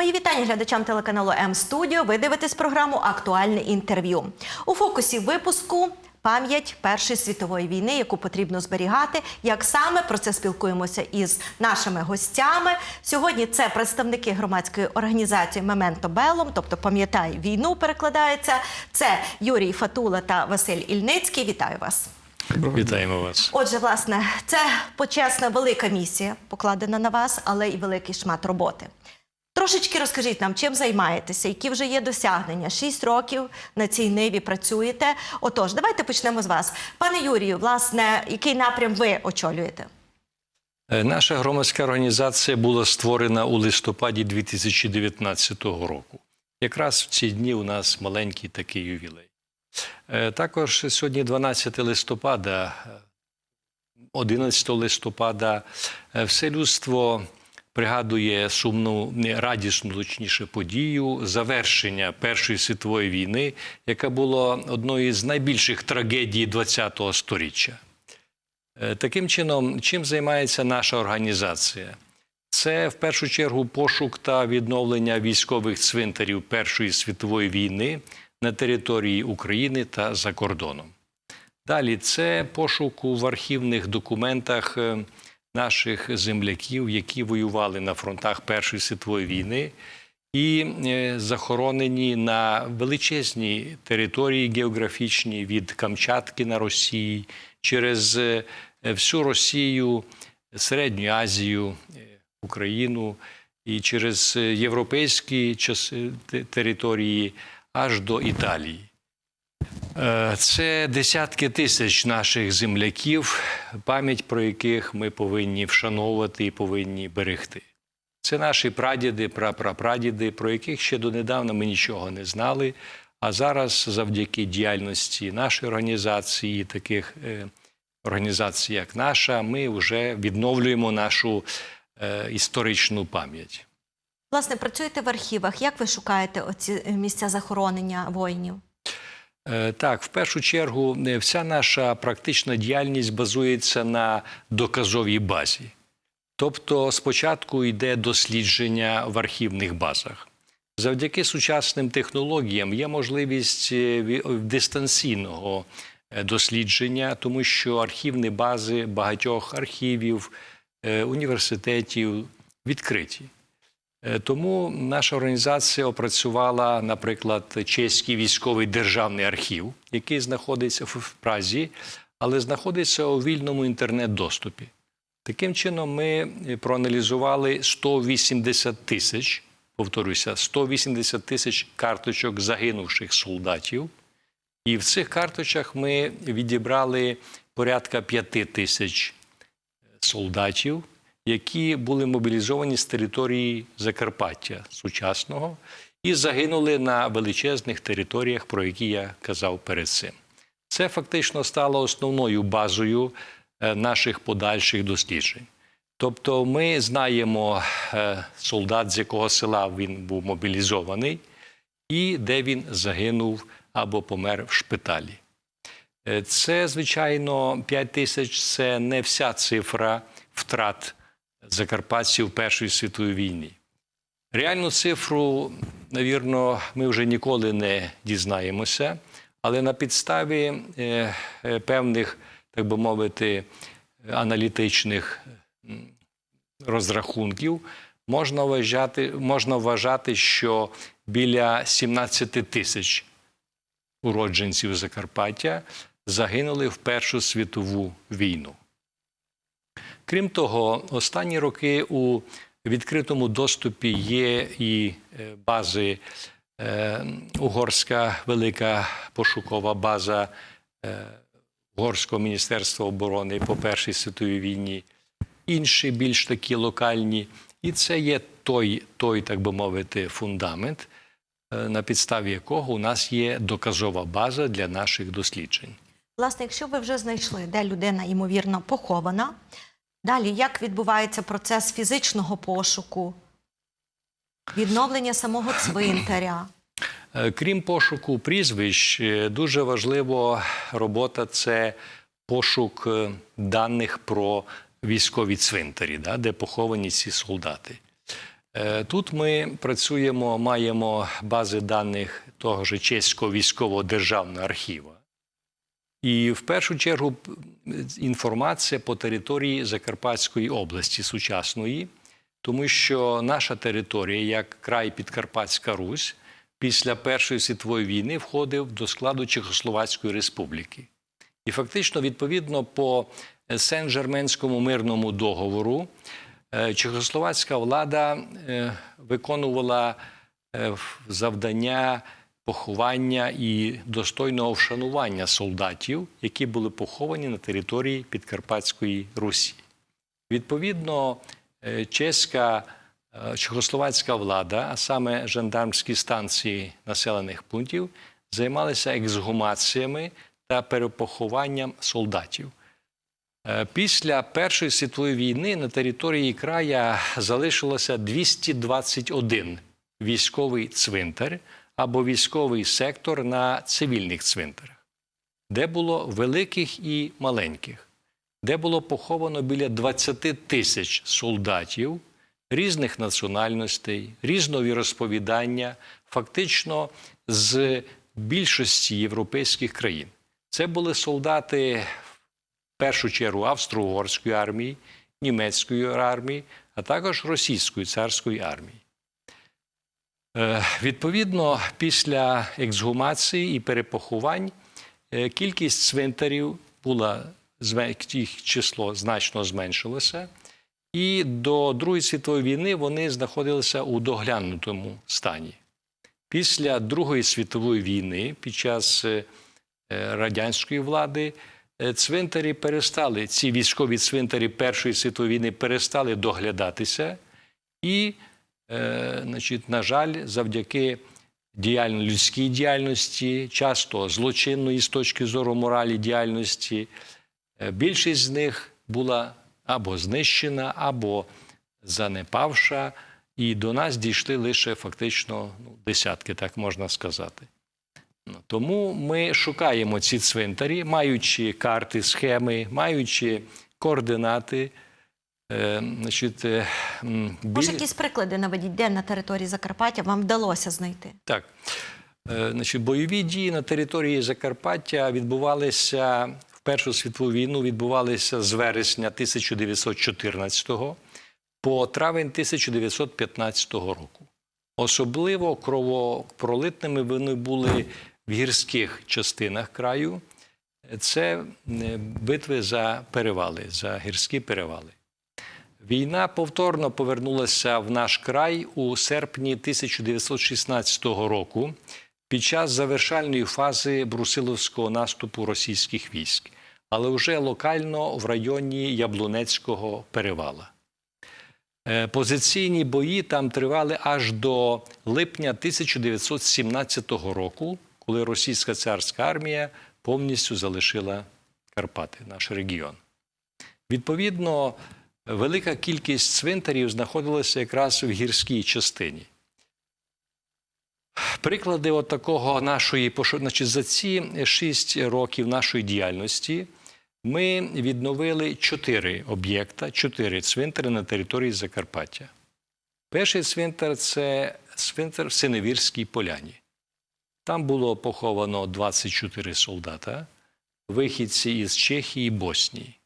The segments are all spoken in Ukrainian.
Мої вітання глядачам телеканалу М Студіо. Ви дивитесь програму Актуальне інтерв'ю. У фокусі випуску пам'ять Першої світової війни, яку потрібно зберігати. Як саме про це спілкуємося із нашими гостями? Сьогодні це представники громадської організації Мементо Белом, тобто пам'ятай війну, перекладається. Це Юрій Фатула та Василь Ільницький. Вітаю вас. Вітаємо вас. Отже, власне, це почесна велика місія, покладена на вас, але і великий шмат роботи. Трошечки розкажіть нам, чим займаєтеся, які вже є досягнення. Шість років на цій ниві працюєте. Отож, давайте почнемо з вас. Пане Юрію, власне, який напрям ви очолюєте? Е, Наша громадська організація була створена у листопаді 2019 року. Якраз в ці дні у нас маленький такий ювілей. Е, Також сьогодні 12 листопада, е, 11 листопада, е, все людство пригадує сумну, радісну, точніше, подію завершення Першої світової війни, яка була одною з найбільших трагедій ХХ століття. Е, Таким чином, чим займається наша організація? Це в першу чергу пошук та відновлення військових цвинтарів Першої світової війни на території України та за кордоном. Далі це пошук в архівних документах е, наших земляків, які воювали на фронтах Першої світової війни, і е, захоронені на величезній території географічній від Камчатки на Росії через е, всю Росію, Середню Азію, е, Україну і через європейські часи- території аж до Італії. Е, Це десятки тисяч наших земляків, пам'ять про яких ми повинні вшановувати і повинні берегти. Це наші прадіди, прапрапрадіди, про яких ще донедавна ми нічого не знали. А зараз, завдяки діяльності нашої організації, таких е, організацій, як наша, ми вже відновлюємо нашу е, історичну пам'ять. Власне, працюєте в архівах. Як ви шукаєте оці місця захоронення воїнів? Е, Так, в першу чергу, е, вся наша практична діяльність базується на доказовій базі. Тобто, спочатку йде дослідження в архівних базах. Завдяки сучасним технологіям є можливість е, дистанційного дослідження, тому що архівні бази багатьох архівів, університетів відкриті. Е, Тому наша організація опрацювала, наприклад, чеський військовий державний архів, який знаходиться в Празі, але знаходиться у вільному інтернет-доступі. Таким чином, ми е, проаналізували 180 тисяч, повторюся, 180 тисяч карточок загинувших солдатів. І в цих карточках ми відібрали порядка 5 тисяч солдатів, які були мобілізовані з території Закарпаття сучасного і загинули на величезних територіях, про які я казав перед цим. Це фактично стало основною базою е, наших подальших досліджень. Тобто, ми знаємо е, солдат, з якого села він був мобілізований, і де він загинув або помер в шпиталі. Е, Це, звичайно, 5 тисяч це не вся цифра втрат закарпатців Першої світової війни. Реальну цифру, навірно, ми вже ніколи не дізнаємося, але на підставі е, е, певних, так би мовити, аналітичних розрахунків можна вважати, можна вважати, що біля 17 тисяч уродженців Закарпаття загинули в Першу світову війну. Крім того, останні роки у відкритому доступі є і е, бази е, Угорська велика пошукова база е, Угорського міністерства оборони по Першій світовій війні, інші більш такі локальні. І це є той, той так би мовити, фундамент, на підставі якого у нас є доказова база для наших досліджень. Власне, якщо ви вже знайшли, де людина ймовірно похована, далі як відбувається процес фізичного пошуку, відновлення самого цвинтаря? Е, Крім пошуку прізвищ, е, дуже важлива робота це пошук е, даних про військові цвинтарі, да, де поховані ці солдати. Тут ми працюємо, маємо бази даних того ж чеського військового державного архіва. І в першу чергу інформація по території Закарпатської області сучасної, тому що наша територія, як край Підкарпатська Русь, після Першої світової війни входив до складу Чехословацької республіки. І фактично, відповідно по Сен-Жерменському мирному договору, е, чехословацька влада е, виконувала е, завдання поховання і достойного вшанування солдатів, які були поховані на території Підкарпатської Русі. Відповідно, е, чеська е, чехословацька влада, а саме жандармські станції населених пунктів, займалися ексгумаціями та перепохованням солдатів. Е, Після Першої світової війни на території края залишилося 221 військовий цвинтар або військовий сектор на цивільних цвинтарах, де було великих і маленьких, де було поховано біля 20 тисяч солдатів різних національностей, різного віросповідання, фактично з більшості європейських країн. Це були солдати в першу чергу Австро-Угорської армії, німецької армії, а також російської царської армії. Е, Відповідно, після ексгумації і перепоховань е, кількість цвинтарів була їх число значно зменшилося, і до Другої світової війни вони знаходилися у доглянутому стані. Після Другої світової війни, під час е, радянської влади, цвинтарі перестали, ці військові цвинтарі Першої світової війни перестали доглядатися, і, е, значить, на жаль, завдяки діяльно, людській діяльності, часто злочинної з точки зору моралі діяльності, е, більшість з них була або знищена, або занепавша, і до нас дійшли лише фактично ну, десятки, так можна сказати. Ну, Тому ми шукаємо ці цвинтарі, маючи карти, схеми, маючи координати. Е, значить, е, м, Може, якісь приклади наведіть, де на території Закарпаття вам вдалося знайти? Так. Е, Значить, бойові дії на території Закарпаття відбувалися в Першу світову війну, відбувалися з вересня 1914 по травень 1915 року. Особливо кровопролитними вони були в гірських частинах краю. Це битви за перевали, за гірські перевали. Війна повторно повернулася в наш край у серпні 1916 року під час завершальної фази брусиловського наступу російських військ, але вже локально в районі Яблунецького перевала. Е, Позиційні бої там тривали аж до липня 1917 року, коли російська царська армія повністю залишила Карпати, наш регіон. Відповідно, велика кількість цвинтарів знаходилася якраз в гірській частині. Приклади от такого нашої значить, за ці шість років нашої діяльності ми відновили чотири об'єкта, чотири цвинтари на території Закарпаття. Перший цвинтар це цвинтар в Синевірській поляні. Там було поховано 24 солдата, вихідці із Чехії і Боснії.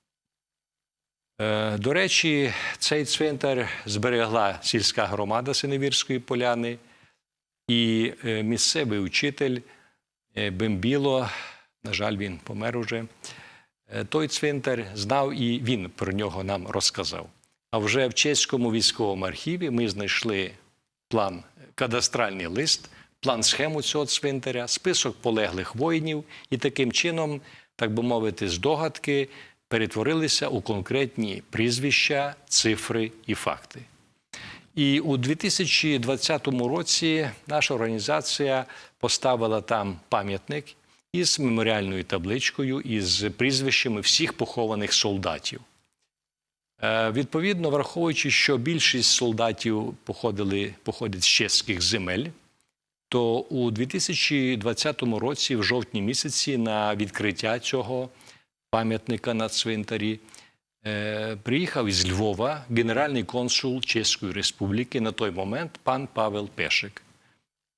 Е, До речі, цей цвинтар зберегла сільська громада Синевірської поляни, і е, місцевий учитель е, Бембіло, на жаль, він помер уже. Той цвинтар знав і він про нього нам розказав. А вже в чеському військовому архіві ми знайшли план, кадастральний лист, план схему цього цвинтаря, список полеглих воїнів, і таким чином, так би мовити, здогадки перетворилися у конкретні прізвища, цифри і факти. І у 2020 році наша організація поставила там пам'ятник із меморіальною табличкою із прізвищами всіх похованих солдатів. Е, Відповідно, враховуючи, що більшість солдатів походили, походять з чеських земель, то у 2020 році, в жовтні місяці, на відкриття цього пам'ятника на цвинтарі, е, приїхав із Львова генеральний консул Чеської Республіки на той момент пан Павел Пешик.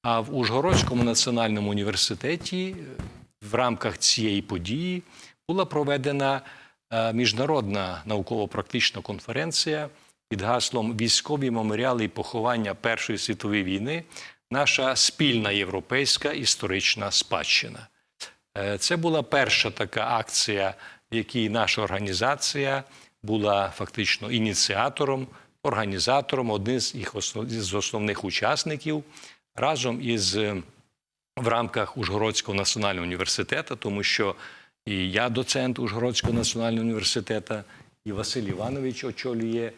А в Ужгородському національному університеті е, в рамках цієї події була проведена е, міжнародна науково-практична конференція під гаслом Військові меморіали і поховання Першої світової війни. Наша спільна європейська історична спадщина. Е, Це була перша така акція, в якій наша організація була фактично ініціатором, організатором, одним з їх основ, з основних учасників разом із е, в рамках Ужгородського національного університету, тому що і я доцент Ужгородського національного університету, і Василь Іванович очолює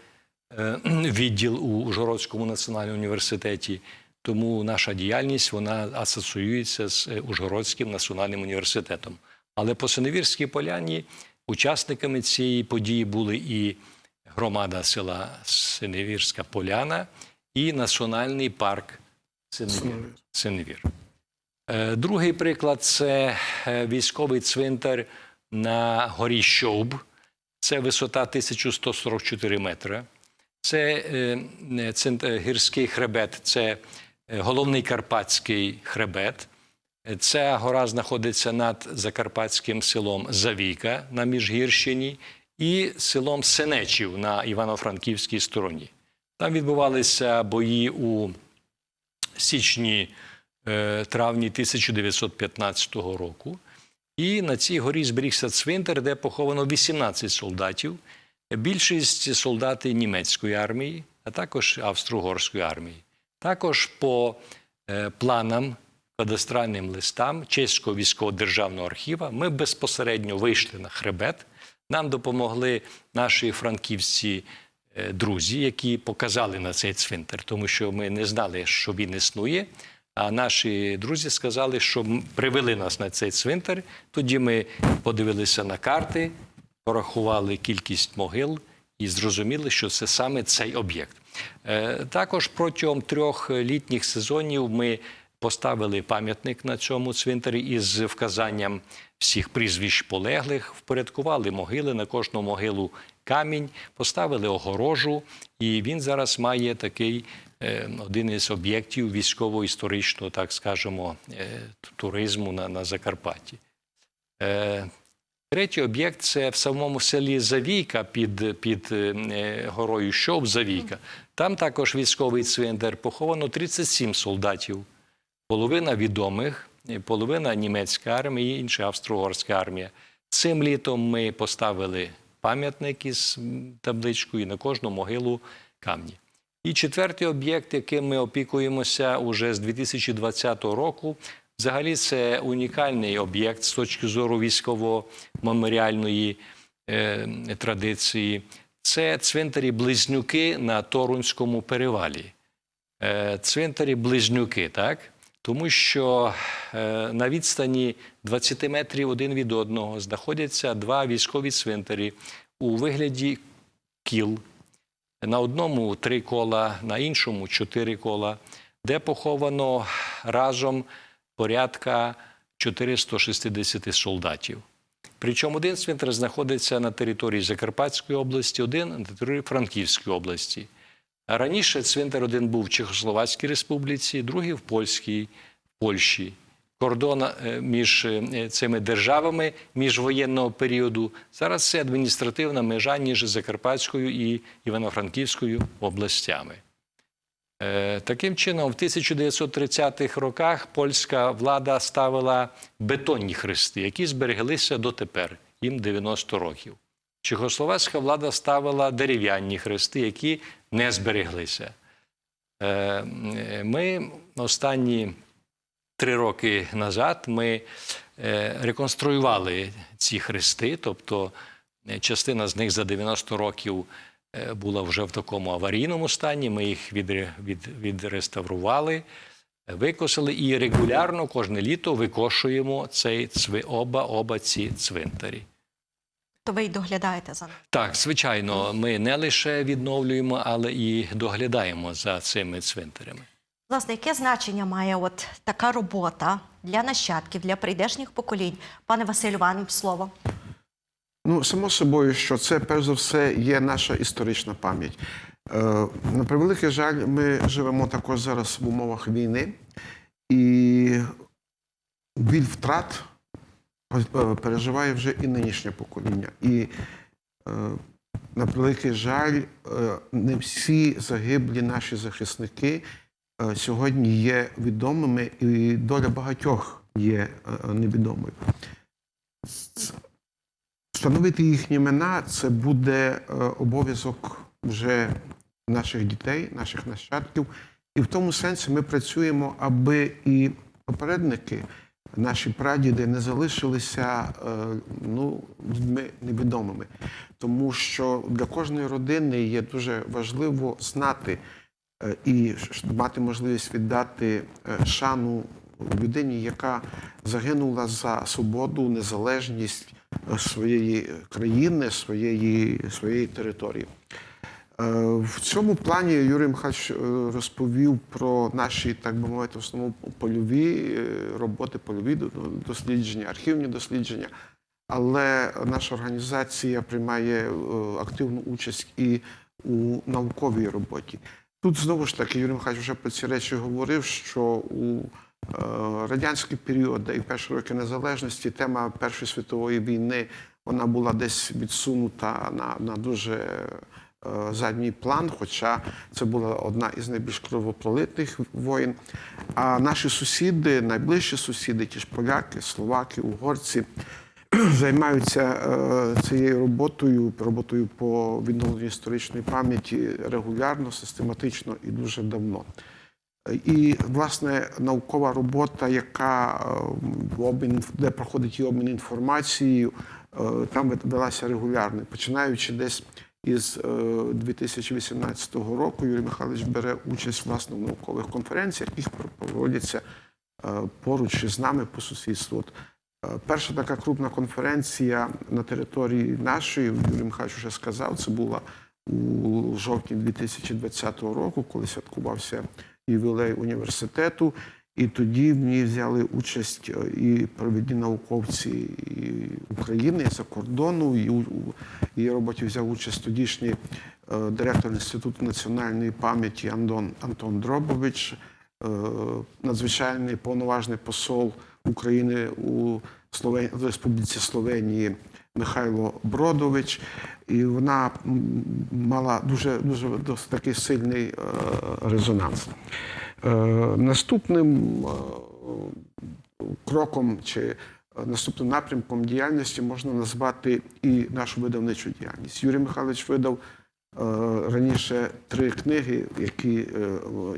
е, відділ у Ужгородському національному університеті. Тому наша діяльність вона асоціюється з е, Ужгородським національним університетом. Але по Синевірській поляні учасниками цієї події були і громада села Синевірська Поляна, і Національний парк Синевір. Синевір. Е, Другий приклад це е, військовий цвинтар на горі Щовб. Це висота 1144 метри. Це гірський хребет, це головний карпатський хребет. Е, Ця гора знаходиться над закарпатським селом Завійка на Міжгірщині і селом Сенечів на Івано-Франківській стороні. Там відбувалися бої у січні е, травні 1915 року. І на цій горі зберігся цвинтар, де поховано 18 солдатів. Більшість солдати німецької армії, а також австро-угорської армії. Також по е, планам, кадастральним листам Чеського військово-державного архіва ми безпосередньо вийшли на хребет. Нам допомогли наші франківці е, друзі, які показали на цей цвинтар, тому що ми не знали, що він існує. А наші друзі сказали, що привели нас на цей цвинтар. Тоді ми подивилися на карти, порахували кількість могил і зрозуміли, що це саме цей об'єкт. Е, Також протягом трьох літніх сезонів ми поставили пам'ятник на цьому цвинтарі із вказанням всіх прізвищ полеглих, впорядкували могили на кожну могилу камінь, поставили огорожу, і він зараз має такий е, один із об'єктів військово-історичного, так скажемо, е, туризму на, на Закарпатті. Третій об'єкт це в самому селі Завійка під, під горою Щов Завійка. Там також військовий цвинтар поховано 37 солдатів. Половина відомих, половина німецька армія, і інша австро-угорська армія. Цим літом ми поставили пам'ятник із табличкою на кожну могилу камні. І четвертий об'єкт, яким ми опікуємося уже з 2020 року, взагалі це унікальний об'єкт з точки зору військово-меморіальної е, традиції. Це цвинтарі Близнюки на Торунському перевалі. Е, цвинтарі Близнюки, так? Тому що е, на відстані 20 метрів один від одного знаходяться два військові цвинтарі у вигляді кіл. На одному три кола, на іншому чотири кола, де поховано разом порядка 460 солдатів. Причому один цвинтар знаходиться на території Закарпатської області, один на території Франківської області. Раніше цвинтар один був в Чехословацькій республіці, другий в Польській, Польщі. Кордон е, між е, цими державами міжвоєнного періоду зараз це адміністративна межа між Закарпатською і Івано-Франківською областями. Е, Таким чином, в 1930-х роках польська влада ставила бетонні хрести, які збереглися дотепер, їм 90 років. Чехословацька влада ставила дерев'яні хрести, які не збереглися. Е, Ми останні три роки назад ми е, реконструювали ці хрести, тобто частина з них за 90 років була вже в такому аварійному стані. Ми їх відре- від, відреставрували, е, викосили і регулярно кожне літо викошуємо цей цви, оба, оба ці цвинтарі. То ви й доглядаєте за ним. Так, звичайно, ми не лише відновлюємо, але і доглядаємо за цими цвинтарями. Власне, яке значення має от така робота для нащадків, для прийдешніх поколінь? Пане Василю, вам слово. Ну, само собою, що це перш за все є наша історична пам'ять. Е, на превеликий жаль, ми живемо також зараз в умовах війни, і біль втрат е, переживає вже і нинішнє покоління. І е, на превеликий жаль, е, не всі загиблі наші захисники е, сьогодні є відомими, і доля багатьох є е, невідомою. Встановити їхні імена це буде е, обов'язок вже наших дітей, наших нащадків. І в тому сенсі ми працюємо, аби і попередники, наші прадіди, не залишилися е, ну, людьми невідомими. Тому що для кожної родини є дуже важливо знати е, і мати можливість віддати шану людині, яка загинула за свободу, незалежність своєї країни, своєї, своєї території. Е, В цьому плані Юрій Михайлович е, розповів про наші, так би мовити, в основному польові е, роботи, польові дослідження, архівні дослідження. Але наша організація приймає активну участь і у науковій роботі. Тут знову ж таки Юрій Михайлович вже про ці речі говорив, що у радянський період і перші роки незалежності тема Першої світової війни вона була десь відсунута на, на дуже е, задній план, хоча це була одна із найбільш кровопролитних воєн. А наші сусіди, найближчі сусіди, ті ж поляки, словаки, угорці, займаються е, цією роботою, роботою по відновленню історичної пам'яті регулярно, систематично і дуже давно. І, власне, наукова робота, яка е, обмін, де проходить і обмін інформацією, е, там велася регулярно. Починаючи десь із е, 2018 року, Юрій Михайлович бере участь власне в наукових конференціях, які проводяться е, поруч із нами по сусідству. От, е, Перша така крупна конференція на території нашої, Юрій Михайлович вже сказав, це була у жовтні 2020 року, коли святкувався ювілей університету. І тоді в ній взяли участь е, і провідні науковці і України, і за кордону. І у її роботі взяв участь тодішній е, директор Інституту національної пам'яті Антон, Антон Дробович, е, надзвичайний повноважний посол України у Словен... Республіці Словенії Михайло Бродович. І вона мала дуже дуже досить такий сильний е, резонанс. Е, Наступним е, кроком чи наступним напрямком діяльності можна назвати і нашу видавничу діяльність. Юрій Михайлович видав раніше три книги, які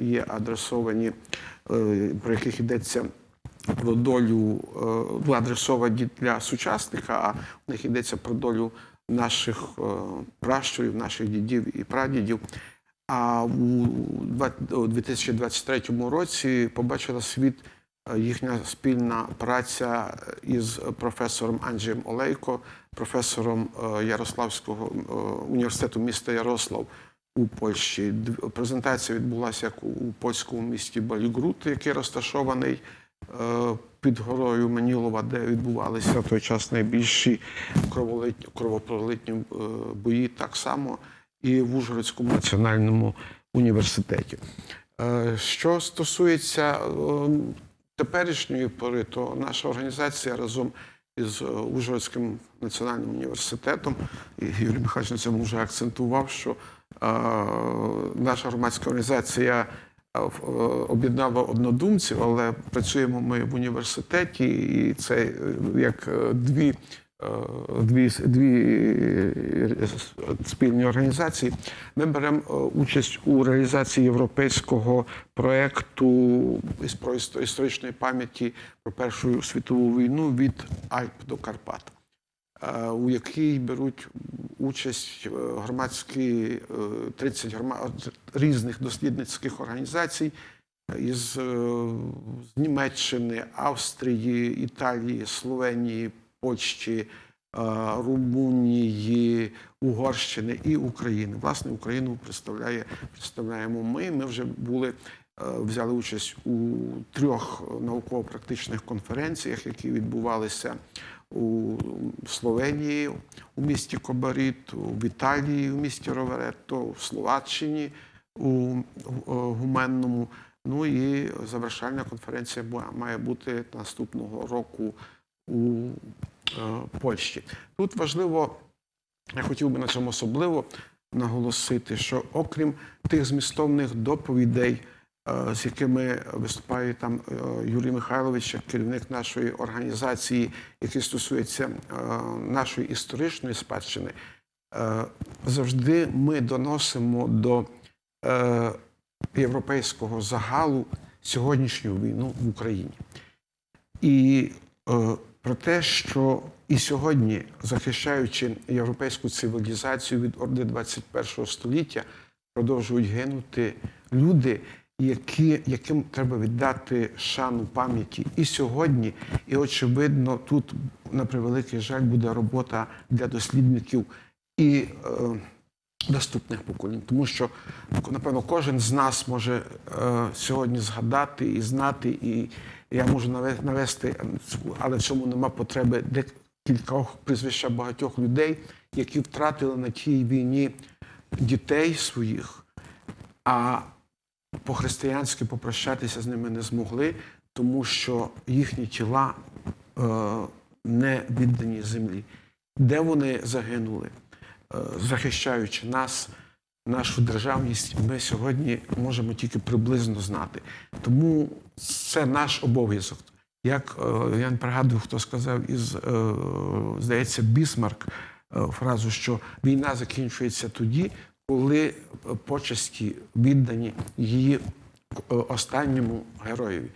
є адресовані, про яких йдеться про долю е, ну, адресовані для сучасника, а в них йдеться про долю наших е, пращурів, наших дідів і прадідів. А у 2023 році побачила світ е, їхня спільна праця із професором Анджієм Олейко, професором Ярославського університету міста Ярослав у Польщі. Презентація відбулася як у польському місті Балігрут, який розташований під горою Манілова, де відбувалися в той час найбільші кровопролитні е, бої, так само і в Ужгородському національному університеті. Е, Що стосується е, теперішньої пори, то наша організація разом із е, Ужгородським національним університетом, і Юрій Михайлович на цьому вже акцентував, що е, наша громадська організація е, об'єднала однодумців, але працюємо ми в університеті, і це е, як е, дві дві, дві спільні організації. Ми беремо участь у реалізації європейського проєкту про історичної пам'яті про Першу світову війну від Альп до Карпат, е, у якій беруть участь е, громадські е, 30 грома- різних дослідницьких організацій із е, з Німеччини, Австрії, Італії, Словенії, Польщі, е, Румунії, Угорщини і України. Власне, Україну представляє, представляємо ми. Ми вже були. е, Взяли участь у трьох науково-практичних конференціях, які відбувалися у Словенії, у місті Кобаріт, у Італії, у місті Роверетто, у Словаччині, у Гуменному. Ну і завершальна конференція має бути наступного року у е, Польщі. Тут важливо, я хотів би на цьому особливо наголосити, що окрім тих змістовних доповідей, з якими виступає там е, Юрій Михайлович, керівник нашої організації, які стосуються е, нашої історичної спадщини, е, завжди ми доносимо до е, європейського загалу сьогоднішню війну в Україні. І е, про те, що і сьогодні, захищаючи європейську цивілізацію від орди 21 століття, продовжують гинути люди, які, яким треба віддати шану пам'яті і сьогодні. І очевидно, тут на превеликий жаль буде робота для дослідників і е, наступних поколінь, тому що напевно кожен з нас може е, сьогодні згадати і знати, і я можу наве- навести, але в цьому нема потреби декілька прізвища багатьох людей, які втратили на тій війні дітей своїх, а по-християнськи попрощатися з ними не змогли, тому що їхні тіла е, не віддані землі. Де вони загинули? Е, захищаючи нас, нашу державність, ми сьогодні можемо тільки приблизно знати. Тому це наш обов'язок. Як е, я не пригадую, хто сказав із, е, здається, Бісмарк е, фразу, що війна закінчується тоді, е, почесті віддані її е, останньому героєві.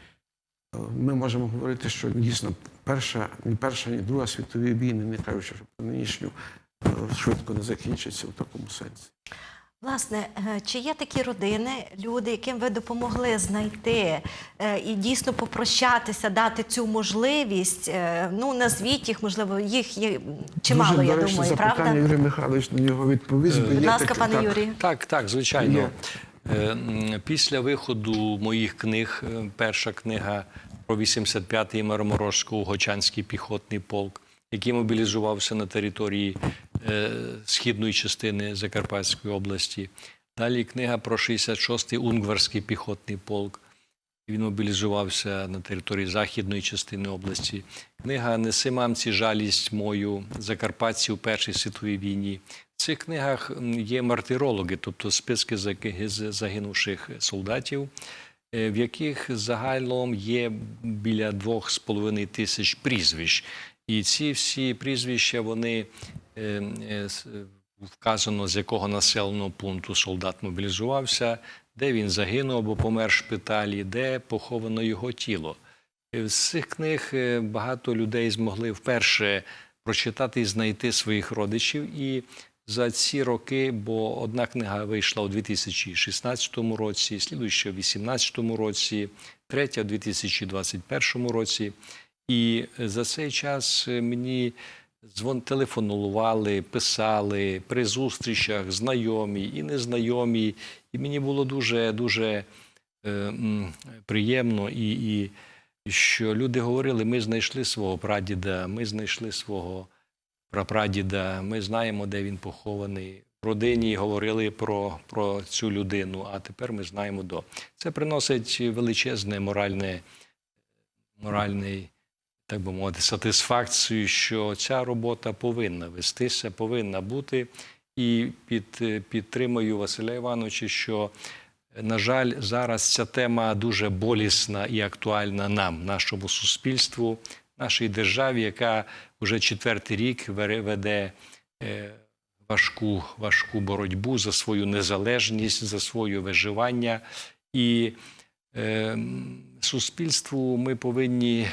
Е, Ми можемо говорити, що дійсно перша, ні перша, ні друга світові війни, не кажучи що нинішню, е, швидко не закінчиться в такому сенсі. Власне, е, чи є такі родини, люди, яким ви допомогли знайти е, і дійсно попрощатися, дати цю можливість? Е, Ну, назвіть їх, можливо, їх є чимало, Дуже я думаю, запитання, правда? Юрій Михайлович на нього відповість. Будь є ласка, пане так. Юрію. Так, так, звичайно. Є. Е, Після виходу моїх книг, перша книга про 85-й Марморозько-Угочанський піхотний полк, який мобілізувався на території східної частини Закарпатської області. Далі книга про 66-й Унгварський піхотний полк. Він мобілізувався на території західної частини області. Книга Неси мамці жалість мою Закарпатці у Першій світовій війні. В цих книгах є мартирологи, тобто списки загинувших солдатів, е, в яких загалом є біля двох з половиною тисяч прізвищ. І ці всі прізвища вони е, е, вказано, з якого населеного пункту солдат мобілізувався, де він загинув або помер в шпиталі, де поховано його тіло. Е, З цих книг е, багато людей змогли вперше прочитати і знайти своїх родичів. І за ці роки, бо одна книга вийшла у 2016 році, слідуюча у 2018 році, третя у 2021 році. І е, за цей час е, мені дзвон телефонували, писали при зустрічах знайомі і незнайомі. І мені було дуже дуже е, приємно і, і що люди говорили: ми знайшли свого прадіда, ми знайшли свого прапрадіда, ми знаємо, де він похований. В родині говорили про, про цю людину, а тепер ми знаємо до. Це приносить величезне моральне, моральний, так би мовити, сатисфакцію, що ця робота повинна вестися, повинна бути. І під, підтримую Василя Івановича, що, на жаль, зараз ця тема дуже болісна і актуальна нам, нашому суспільству, нашій державі, яка вже четвертий рік веде- е, важку, важку боротьбу за свою незалежність, за своє виживання. І е, суспільству ми повинні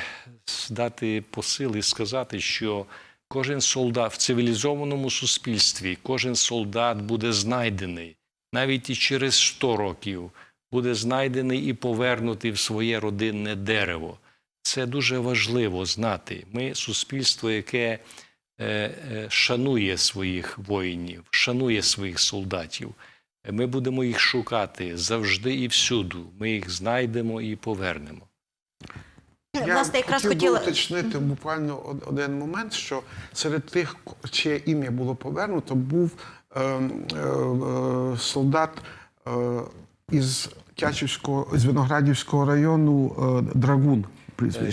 дати посил і сказати, що кожен солдат в цивілізованому суспільстві, кожен солдат буде знайдений навіть і через 100 років буде знайдений і повернутий в своє родинне дерево. Це дуже важливо знати. Ми суспільство, яке е, е, шанує своїх воїнів, шанує своїх солдатів. Ми будемо їх шукати завжди і всюду. Ми їх знайдемо і повернемо. Я Власне, якраз хотів хотіла- уточнити буквально один момент, що серед тих, чиє ім'я було повернуто, був е, е, е, солдат е, із Тячівського, з Виноградівського району е, Драгун.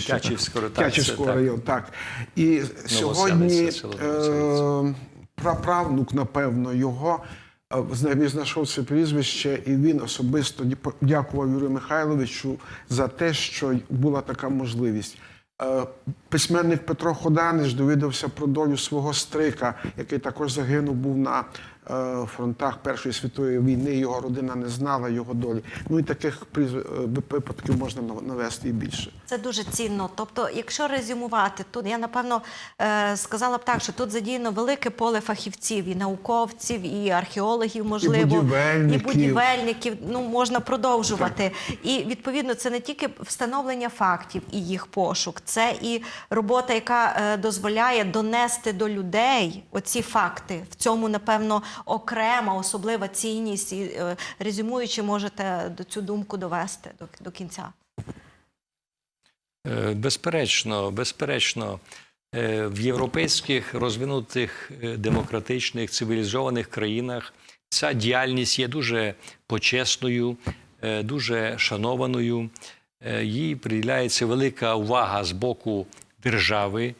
Тячівського, Тячівського району, так. І сьогодні е, праправнук, напевно, його він знайшов це прізвище, і він особисто дя- дякував Юрію Михайловичу за те, що була така можливість. Е, Письменник Петро Ходанич довідався про долю свого стрика, який також загинув був на фронтах Першої світової війни. Його родина не знала його долі. Ну і таких е, випадків можна навести і більше. Це дуже цінно. Тобто, якщо резюмувати, тут я напевно е, сказала б так, що тут задіяно велике поле фахівців, і науковців, і археологів, можливо, будівельників. і будівельників. Ну можна продовжувати. І відповідно, це не тільки встановлення фактів і їх пошук, це і робота, яка е, дозволяє донести до людей оці факти. В цьому, напевно, окрема особлива цінність. І е, резюмуючи, можете цю думку довести до, до кінця. Е, Безперечно, безперечно, е, в європейських розвинутих демократичних цивілізованих країнах ця діяльність є дуже почесною, дуже шанованою. Їй приділяється велика увага з боку держави.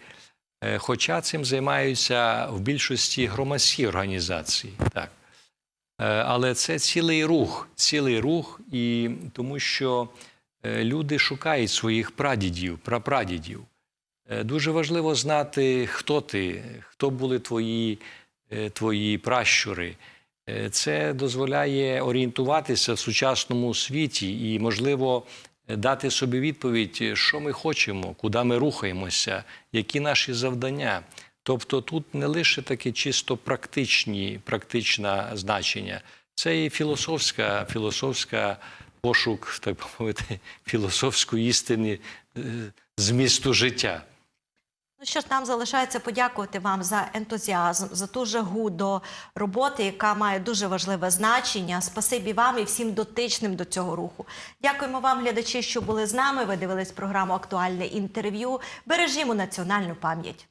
Е, Хоча цим займаються в більшості громадські організації. Так. Е, Але це цілий рух, цілий рух, і тому що е, люди шукають своїх прадідів, прапрадідів. Дуже важливо знати, хто ти, хто були твої, твої пращури. Це дозволяє орієнтуватися в сучасному світі і, можливо, дати собі відповідь, що ми хочемо, куди ми рухаємося, які наші завдання. Тобто тут не лише таке чисто практичні, практичне значення, це і філософська, філософська пошук, так би мовити, філософської істини е, змісту життя. Ну що ж, нам залишається подякувати вам за ентузіазм, за ту жагу до роботи, яка має дуже важливе значення. Спасибі вам і всім дотичним до цього руху. Дякуємо вам, глядачі, що були з нами. Ви дивились програму Актуальне інтерв'ю. Бережімо національну пам'ять.